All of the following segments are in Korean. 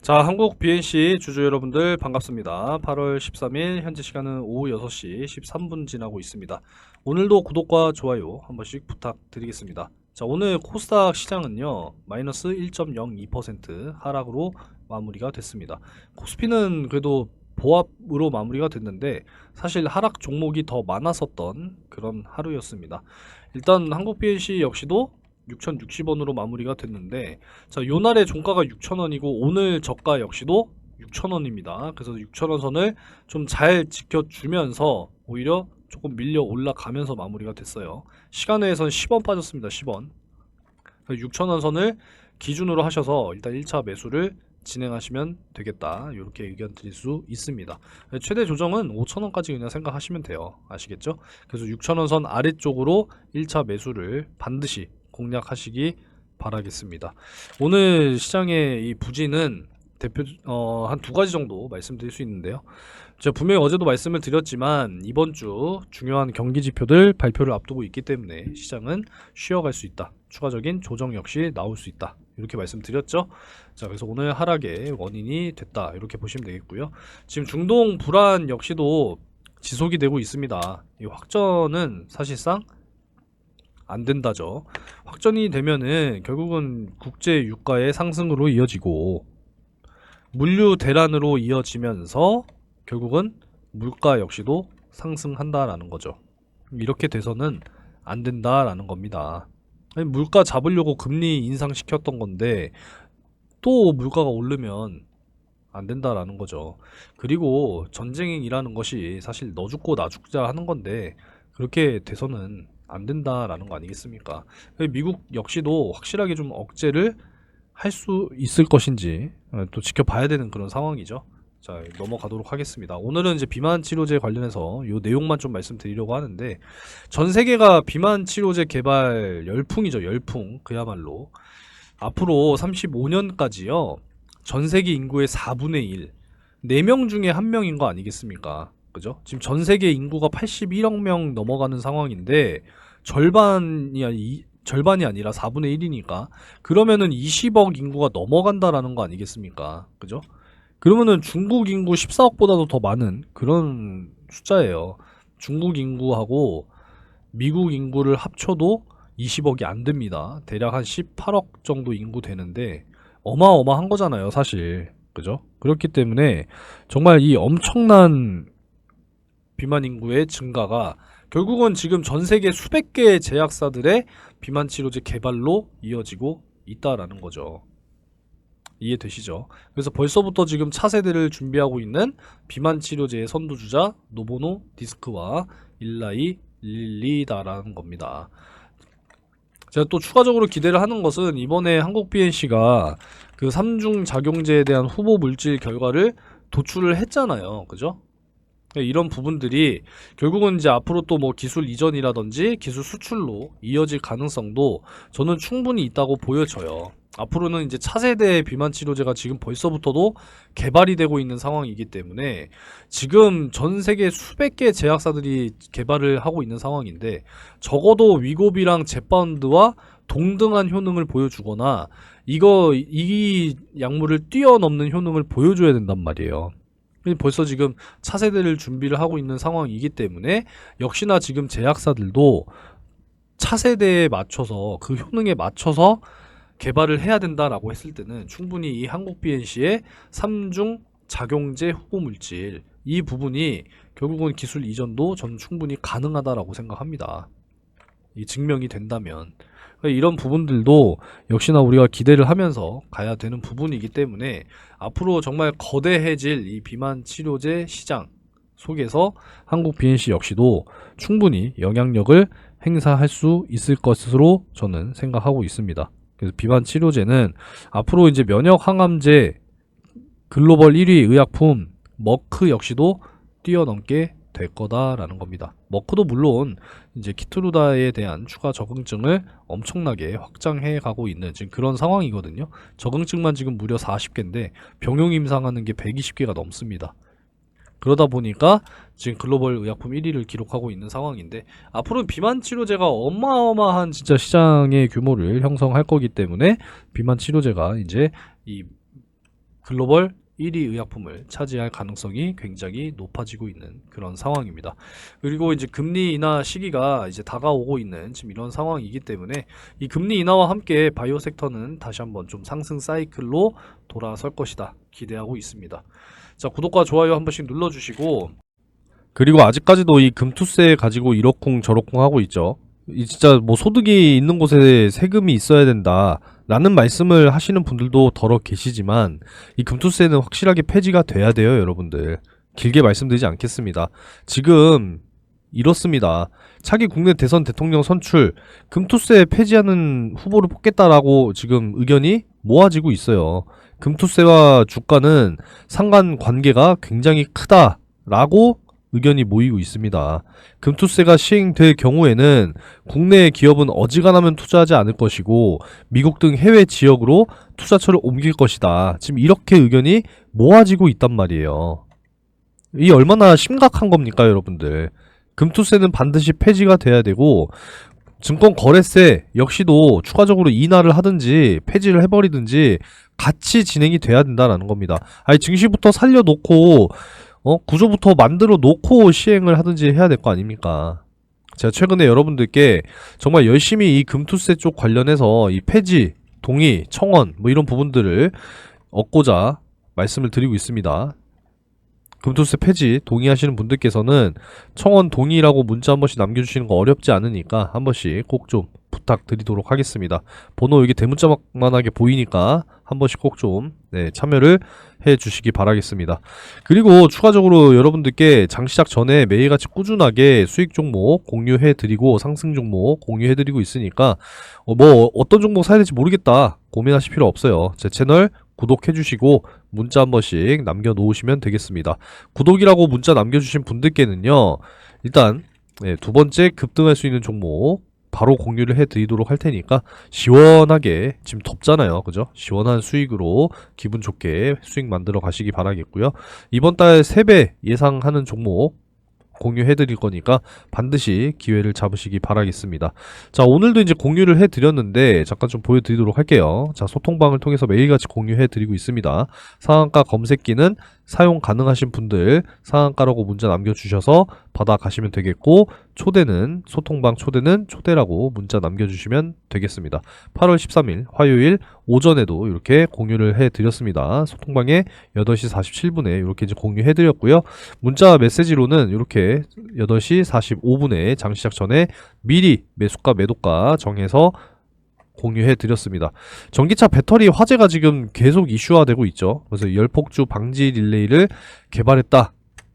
자, 한국 BNC 주주 여러분들 반갑습니다. 8월 13일 현재 시간은 오후 6시 13분 지나고 있습니다. 오늘도 구독과 좋아요 한 번씩 부탁드리겠습니다. 자, 오늘 코스닥 시장은요. 마이너스 1.02% 하락으로 마무리가 됐습니다. 코스피는 그래도 보합으로 마무리가 됐는데 사실 하락 종목이 더 많았었던 그런 하루였습니다. 일단 한국 BNC 역시도 6,060원으로 마무리가 됐는데 자, 요 날의 종가가 6,000원이고 오늘 저가 역시도 6,000원입니다. 그래서 6,000원 선을 좀 잘 지켜주면서 오히려 조금 밀려 올라가면서 마무리가 됐어요. 시간 외에선 10원 빠졌습니다. 10원. 6,000원 선을 기준으로 하셔서 일단 1차 매수를 진행하시면 되겠다. 이렇게 의견 드릴 수 있습니다. 최대 조정은 5,000원까지 그냥 생각하시면 돼요. 아시겠죠? 그래서 6,000원 선 아래쪽으로 1차 매수를 반드시 공략하시기 바라겠습니다. 오늘 시장의 이 부진은 대표 어, 한 두 가지 정도 말씀드릴 수 있는데요. 제가 분명히 어제도 말씀을 드렸지만 이번 주 중요한 경기 지표들 발표를 앞두고 있기 때문에 시장은 쉬어갈 수 있다. 추가적인 조정 역시 나올 수 있다. 이렇게 말씀드렸죠. 자, 그래서 오늘 하락의 원인이 됐다. 이렇게 보시면 되겠고요. 지금 중동 불안 역시도 지속이 되고 있습니다. 이 확전은 사실상 안 된다죠. 확전이 되면은 결국은 국제 유가의 상승으로 이어지고 물류 대란으로 이어지면서 결국은 물가 역시도 상승한다라는 거죠. 이렇게 돼서는 안 된다라는 겁니다. 물가 잡으려고 금리 인상시켰던 건데 또 물가가 오르면 안 된다라는 거죠. 그리고 전쟁이라는 것이 사실 너 죽고 나 죽자 하는 건데 그렇게 돼서는 안 된다라는 거 아니겠습니까? 미국 역시도 확실하게 좀 억제를 할 수 있을 것인지 어, 또 지켜봐야 되는 그런 상황이죠. 자, 넘어가도록 하겠습니다. 오늘은 이제 비만 치료제 관련해서 요 내용만 좀 말씀드리려고 하는데 전 세계가 비만 치료제 개발 열풍이죠. 열풍. 그야말로 앞으로 35년까지요. 전 세계 인구의 4분의 1, 4명 중에 1명인 거 아니겠습니까? 그죠? 지금 전 세계 인구가 81억 명 넘어가는 상황인데 절반이 아니 절반이 아니라 4분의 1이니까 그러면은 20억 인구가 넘어간다라는 거 아니겠습니까? 그죠? 그러면은 중국 인구 14억보다도 더 많은 그런 숫자예요. 중국 인구하고 미국 인구를 합쳐도 20억이 안 됩니다. 대략 한 18억 정도 인구 되는데 어마어마한 거잖아요, 사실. 그죠? 그렇기 때문에 정말 이 엄청난 비만 인구의 증가가 결국은 지금 전 세계 수백 개의 제약사들의 비만 치료제 개발로 이어지고 있다라는 거죠. 이해되시죠? 그래서 벌써부터 지금 차세대를 준비하고 있는 비만 치료제의 선두주자 노보노 디스크와 일라이 릴리다라는 겁니다. 제가 또 추가적으로 기대를 하는 것은 이번에 한국 BNC가 그 삼중 작용제에 대한 후보 물질 결과를 도출을 했잖아요. 그죠? 이런 부분들이 결국은 이제 앞으로 또 뭐 기술 이전이라든지 기술 수출로 이어질 가능성도 저는 충분히 있다고 보여져요. 앞으로는 이제 차세대 비만 치료제가 지금 벌써부터도 개발이 되고 있는 상황이기 때문에 지금 전 세계 수백 개 제약사들이 개발을 하고 있는 상황인데 적어도 위고비랑 제파운드와 동등한 효능을 보여주거나 이거 이 약물을 뛰어넘는 효능을 보여줘야 된단 말이에요. 벌써 지금 차세대를 준비를 하고 있는 상황이기 때문에 역시나 지금 제약사들도 차세대에 맞춰서 그 효능에 맞춰서 개발을 해야 된다라고 했을 때는 충분히 이 한국 BNC의 3중 작용제 후보 물질 이 부분이 결국은 기술 이전도 저는 충분히 가능하다라고 생각합니다. 이 증명이 된다면 이런 부분들도 역시나 우리가 기대를 하면서 가야 되는 부분이기 때문에 앞으로 정말 거대해질 이 비만 치료제 시장 속에서 한국 BNC 역시도 충분히 영향력을 행사할 수 있을 것으로 저는 생각하고 있습니다. 그래서 비만 치료제는 앞으로 이제 면역 항암제 글로벌 1위 의약품 머크 역시도 뛰어넘게 될 거다라는 겁니다. 머크도 물론 이제 키트루다에 대한 추가 적응증을 엄청나게 확장해 가고 있는 지금 그런 상황이거든요. 적응증만 지금 무려 40개인데 병용 임상하는 게 120개가 넘습니다. 그러다 보니까 지금 글로벌 의약품 1위를 기록하고 있는 상황인데 앞으로는 비만 치료제가 어마어마한 진짜 시장의 규모를 형성할 거기 때문에 비만 치료제가 이제 이 글로벌 1위 의약품을 차지할 가능성이 굉장히 높아지고 있는 그런 상황입니다. 그리고 이제 금리 인하 시기가 이제 다가오고 있는 지금 이런 상황이기 때문에 이 금리 인하와 함께 바이오 섹터는 다시 한번 좀 상승 사이클로 돌아설 것이다 기대하고 있습니다. 자 구독과 좋아요 한 번씩 눌러주시고 그리고 아직까지도 이 금투세 가지고 이러쿵 저러쿵 하고 있죠. 이 진짜 뭐 소득이 있는 곳에 세금이 있어야 된다. 라는 말씀을 하시는 분들도 더러 계시지만 이 금투세는 확실하게 폐지가 돼야 돼요, 여러분들. 길게 말씀드리지 않겠습니다. 지금 이렇습니다. 차기 국내 대선 대통령 선출 금투세 폐지하는 후보를 뽑겠다라고 지금 의견이 모아지고 있어요. 금투세와 주가는 상관 관계가 굉장히 크다라고 의견이 모이고 있습니다. 금투세가 시행될 경우에는 국내 기업은 어지간하면 투자하지 않을 것이고 미국 등 해외 지역으로 투자처를 옮길 것이다. 지금 이렇게 의견이 모아지고 있단 말이에요. 이 얼마나 심각한 겁니까, 여러분들? 금투세는 반드시 폐지가 돼야 되고 증권 거래세 역시도 추가적으로 인하를 하든지 폐지를 해버리든지 같이 진행이 돼야 된다라는 겁니다. 아니 증시부터 살려놓고 어 구조부터 만들어 놓고 시행을 하든지 해야 될 거 아닙니까? 제가 최근에 여러분들께 정말 열심히 이 금투세 쪽 관련해서 이 폐지, 동의, 청원 뭐 이런 부분들을 얻고자 말씀을 드리고 있습니다. 금투세 폐지 동의하시는 분들께서는 청원 동의라고 문자 한 번씩 남겨주시는 거 어렵지 않으니까 한 번씩 꼭 좀 부탁드리도록 하겠습니다. 번호 여기 대문자만하게 보이니까 한 번씩 꼭좀 네, 참여를 해 주시기 바라겠습니다. 그리고 추가적으로 여러분들께 장 시작 전에 매일같이 꾸준하게 수익 종목 공유해 드리고 상승 종목 공유해 드리고 있으니까 어, 뭐 어떤 종목 사야 될지 모르겠다 고민하실 필요 없어요. 제 채널 구독해 주시고 문자 한 번씩 남겨 놓으시면 되겠습니다. 구독이라고 문자 남겨주신 분들께는요, 일단, 네, 두 번째 급등할 수 있는 종목, 바로 공유를 해드리도록 할 테니까, 시원하게, 지금 덥잖아요. 그죠? 시원한 수익으로 기분 좋게 수익 만들어 가시기 바라겠고요. 이번 달 3배 예상하는 종목, 공유해 드릴 거니까 반드시 기회를 잡으시기 바라겠습니다. 자, 오늘도 이제 공유를 해 드렸는데 잠깐 좀 보여 드리도록 할게요. 자, 소통방을 통해서 매일같이 공유해 드리고 있습니다. 상한가 검색기는 사용 가능하신 분들 상한가라고 문자 남겨 주셔서 받아 가시면 되겠고 초대는 소통방 초대는 초대라고 문자 남겨 주시면 되겠습니다. 8월 13일 화요일 오전에도 이렇게 공유를 해 드렸습니다. 소통방에 8시 47분에 이렇게 이제 공유해 드렸고요. 문자 메시지로는 이렇게 8시 45분에 장 시작 전에 미리 매수가 매도가 정해서 공유해 드렸습니다. 전기차 배터리 화재가 지금 계속 이슈화되고 있죠. 그래서 열폭주 방지 릴레이를 개발했다.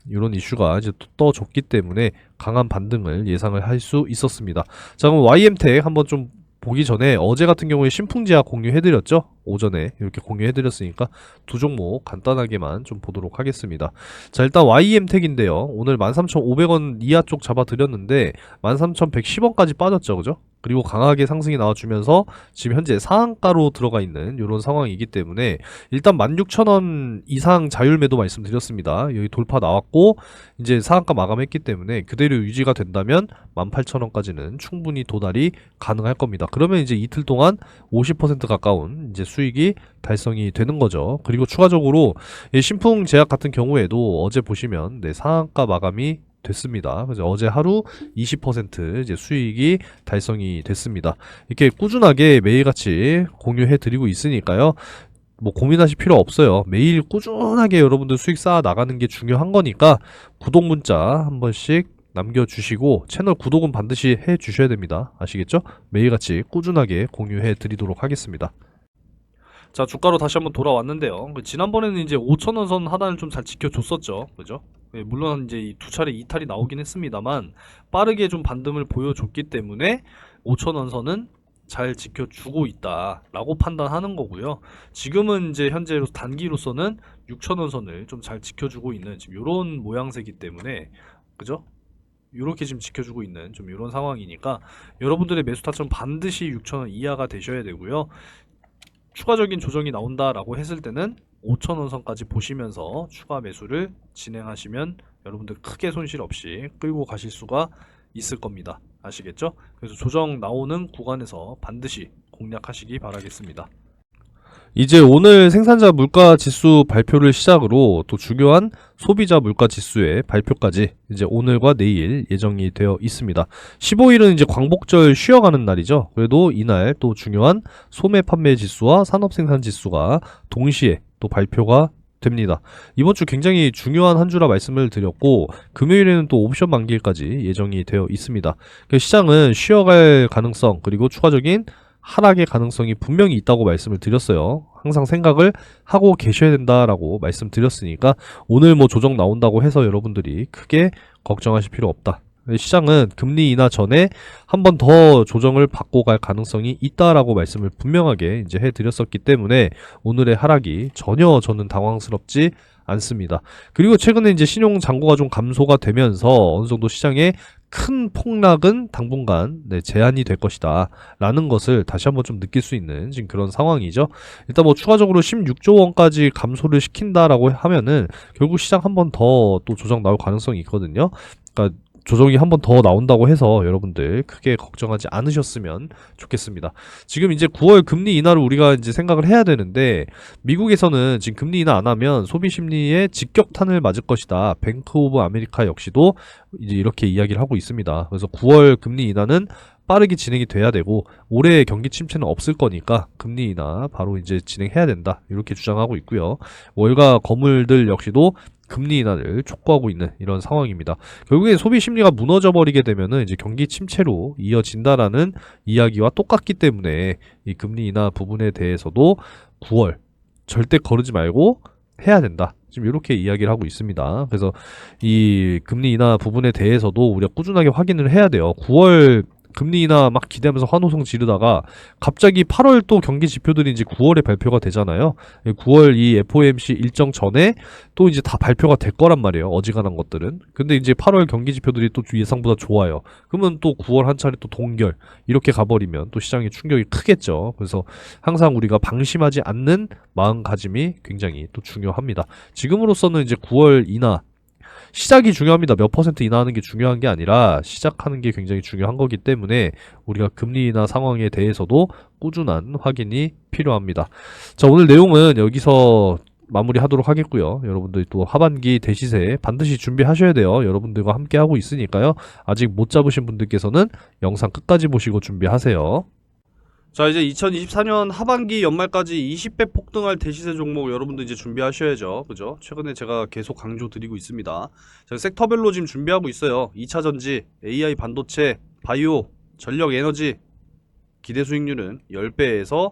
이런 이슈가 이제 또 떠졌기 때문에 강한 반등을 예상을 할 수 있었습니다. 자, 그럼 YM텍 한번 좀 보기 전에 어제 같은 경우에 신풍제약 공유해드렸죠? 오전에 이렇게 공유해드렸으니까 두 종목 간단하게만 좀 보도록 하겠습니다. 자, 일단 YM텍인데요. 오늘 13,500원 이하 쪽 잡아드렸는데 13,110원까지 빠졌죠, 그죠? 그리고 강하게 상승이 나와주면서 지금 현재 상한가로 들어가 있는 이런 상황이기 때문에 일단 16,000원 이상 자율 매도 말씀드렸습니다. 여기 돌파 나왔고 이제 상한가 마감했기 때문에 그대로 유지가 된다면 18,000원까지는 충분히 도달이 가능할 겁니다. 그러면 이제 이틀 동안 50% 가까운 이제 수익이 달성이 되는 거죠. 그리고 추가적으로 이 신풍 제약 같은 경우에도 어제 보시면 네, 상한가 마감이 됐습니다. 그래서 어제 하루 20% 이제 수익이 달성이 됐습니다. 이렇게 꾸준하게 매일같이 공유해 드리고 있으니까요. 뭐 고민하실 필요 없어요. 매일 꾸준하게 여러분들 수익 쌓아 나가는 게 중요한 거니까 구독 문자 한 번씩 남겨주시고 채널 구독은 반드시 해 주셔야 됩니다. 아시겠죠? 매일같이 꾸준하게 공유해 드리도록 하겠습니다. 자 주가로 다시 한번 돌아왔는데요. 그 지난번에는 이제 5천원 선 하단을 좀 잘 지켜줬었죠, 그죠? 예, 물론 이제 이두 차례 이탈이 나오긴 했습니다만 빠르게 좀 반등을 보여줬기 때문에 5천원 선은 잘 지켜주고 있다라고 판단하는 거고요. 지금은 이제 현재로 단기로서는 6천원 선을 좀 잘 지켜주고 있는 지금 이런 모양새이기 때문에 그죠? 이렇게 지금 지켜주고 있는 좀 이런 상황이니까 여러분들의 매수 타점 반드시 6천원 이하가 되셔야 되고요. 추가적인 조정이 나온다라고 했을 때는 5천원 선까지 보시면서 추가 매수를 진행하시면 여러분들 크게 손실 없이 끌고 가실 수가 있을 겁니다. 아시겠죠? 그래서 조정 나오는 구간에서 반드시 공략하시기 바라겠습니다. 이제 오늘 생산자 물가 지수 발표를 시작으로 또 중요한 소비자 물가 지수의 발표까지 이제 오늘과 내일 예정이 되어 있습니다. 15일은 이제 광복절 쉬어가는 날이죠. 그래도 이날 또 중요한 소매 판매 지수와 산업 생산 지수가 동시에 또 발표가 됩니다. 이번 주 굉장히 중요한 한 주라 말씀을 드렸고 금요일에는 또 옵션 만기일까지 예정이 되어 있습니다. 그 시장은 쉬어갈 가능성 그리고 추가적인 하락의 가능성이 분명히 있다고 말씀을 드렸어요. 항상 생각을 하고 계셔야 된다라고 말씀드렸으니까 오늘 뭐 조정 나온다고 해서 여러분들이 크게 걱정하실 필요 없다. 시장은 금리 인하 전에 한 번 더 조정을 받고 갈 가능성이 있다라고 말씀을 분명하게 이제 해드렸었기 때문에 오늘의 하락이 전혀 저는 당황스럽지 않습니다. 그리고 최근에 이제 신용 잔고가 좀 감소가 되면서 어느 정도 시장에 큰 폭락은 당분간 네, 제한이 될 것이다. 라는 것을 다시 한번 좀 느낄 수 있는 지금 그런 상황이죠. 일단 뭐 추가적으로 16조 원까지 감소를 시킨다라고 하면은 결국 시장 한 번 더 또 조정 나올 가능성이 있거든요. 그러니까 조정이 한 번 더 나온다고 해서 여러분들 크게 걱정하지 않으셨으면 좋겠습니다. 지금 이제 9월 금리 인하를 우리가 이제 생각을 해야 되는데 미국에서는 지금 금리 인하 안 하면 소비 심리에 직격탄을 맞을 것이다. 뱅크 오브 아메리카 역시도 이제 이렇게 이야기를 하고 있습니다. 그래서 9월 금리 인하는 빠르게 진행이 돼야 되고 올해 경기 침체는 없을 거니까 금리 인하 바로 이제 진행해야 된다. 이렇게 주장하고 있고요. 월가 거물들 역시도 금리 인하를 촉구하고 있는 이런 상황입니다. 결국에 소비 심리가 무너져 버리게 되면은 이제 경기 침체로 이어진다라는 이야기와 똑같기 때문에 이 금리 인하 부분에 대해서도 9월 절대 거르지 말고 해야 된다. 지금 이렇게 이야기를 하고 있습니다. 그래서 이 금리 인하 부분에 대해서도 우리가 꾸준하게 확인을 해야 돼요. 9월 금리 인하 막 기대하면서 환호성 지르다가 갑자기 8월 또 경기 지표들이 이제 9월에 발표가 되잖아요. 9월 이 FOMC 일정 전에 또 이제 다 발표가 될 거란 말이에요. 어지간한 것들은. 근데 이제 8월 경기 지표들이 또 예상보다 좋아요. 그러면 또 9월 한 차례 또 동결 이렇게 가버리면 또 시장의 충격이 크겠죠. 그래서 항상 우리가 방심하지 않는 마음가짐이 굉장히 또 중요합니다. 지금으로서는 이제 9월 인하 시작이 중요합니다. 몇 퍼센트 인하하는 게 중요한 게 아니라 시작하는 게 굉장히 중요한 거기 때문에 우리가 금리 인하 상황에 대해서도 꾸준한 확인이 필요합니다. 자, 오늘 내용은 여기서 마무리하도록 하겠고요. 여러분들 또 하반기 대시세 반드시 준비하셔야 돼요. 여러분들과 함께 하고 있으니까요. 아직 못 잡으신 분들께서는 영상 끝까지 보시고 준비하세요. 자 이제 2024년 하반기 연말까지 20배 폭등할 대시세 종목 여러분들 이제 준비하셔야죠. 그죠? 최근에 제가 계속 강조 드리고 있습니다. 제가 섹터별로 지금 준비하고 있어요. 2차 전지 AI 반도체 바이오 전력 에너지. 기대 수익률은 10배에서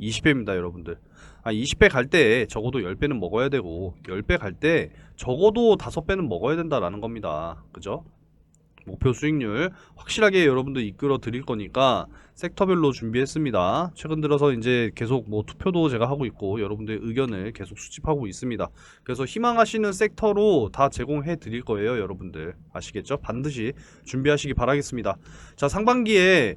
20배입니다 여러분들. 아 20배 갈 때 적어도 10배는 먹어야 되고 10배 갈 때 적어도 5배는 먹어야 된다라는 겁니다. 그죠 목표 수익률 확실하게 여러분들 이끌어 드릴 거니까 섹터별로 준비했습니다. 최근 들어서 이제 계속 뭐 투표도 제가 하고 있고 여러분들의 의견을 계속 수집하고 있습니다. 그래서 희망하시는 섹터로 다 제공해 드릴 거예요, 여러분들. 아시겠죠? 반드시 준비하시기 바라겠습니다. 자, 상반기에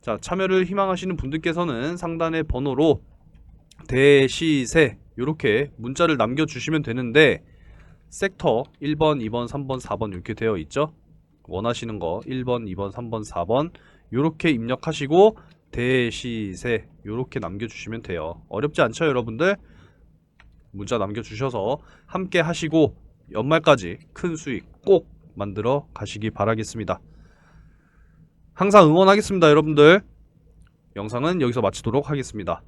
자, 참여를 희망하시는 분들께서는 상단의 번호로 대시세 이렇게 문자를 남겨 주시면 되는데 섹터 1번, 2번, 3번, 4번 이렇게 되어 있죠. 원하시는 거 1번, 2번, 3번, 4번 이렇게 입력하시고 대시세 이렇게 남겨주시면 돼요. 어렵지 않죠, 여러분들? 문자 남겨주셔서 함께 하시고 연말까지 큰 수익 꼭 만들어 가시기 바라겠습니다. 항상 응원하겠습니다, 여러분들. 영상은 여기서 마치도록 하겠습니다.